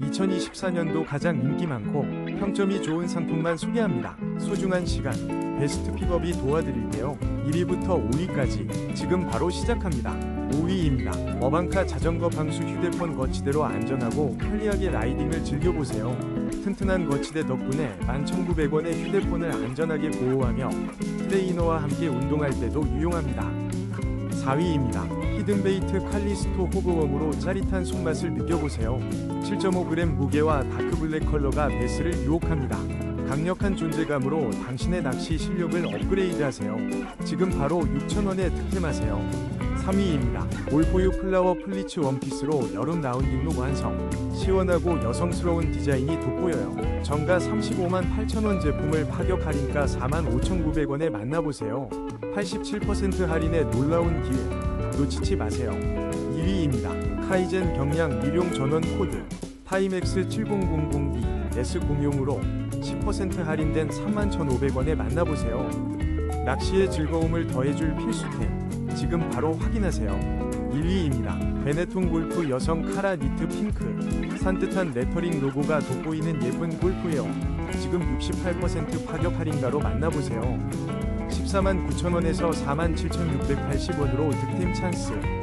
2024년도 가장 인기 많고 평점이 좋은 상품만 소개합니다. 소중한 시간, 베스트 픽업이 도와드릴게요. 1위부터 5위까지 지금 바로 시작합니다. 5위입니다. 어방카 자전거 방수 휴대폰 거치대로 안전하고 편리하게 라이딩을 즐겨보세요. 튼튼한 거치대 덕분에 11,900원의 휴대폰을 안전하게 보호하며 트레이너와 함께 운동할 때도 유용합니다. 4위입니다. 히든베이트 칼리스토 호그웜으로 짜릿한 손맛을 느껴보세요. 7.5g 무게와 다크블랙 컬러가 베스를 유혹합니다. 강력한 존재감으로 당신의 낚시 실력을 업그레이드하세요. 지금 바로 6,000원에 득템하세요. 3위입니다. 올포유 플라워 플리츠 원피스로 여름 라운딩룩 완성. 시원하고 여성스러운 디자인이 돋보여요. 정가 35만 8천원 제품을 파격 할인가 4만 5,900원에 만나보세요. 87% 할인의 놀라운 기회. 놓치지 마세요. 2위입니다. 카이젠 경량 일용 전원 코드 타이맥스 7000D S 공용으로 10% 할인된 31,500원에 만나보세요. 낚시의 즐거움을 더해줄 필수템. 지금 바로 확인하세요. 1위입니다. 베네통 골프 여성 카라 니트 핑크. 산뜻한 레터링 로고가 돋보이는 예쁜 골프웨어. 지금 68% 파격 할인가로 만나보세요. 14만 9천원에서 4만 7,680원으로 득템 찬스.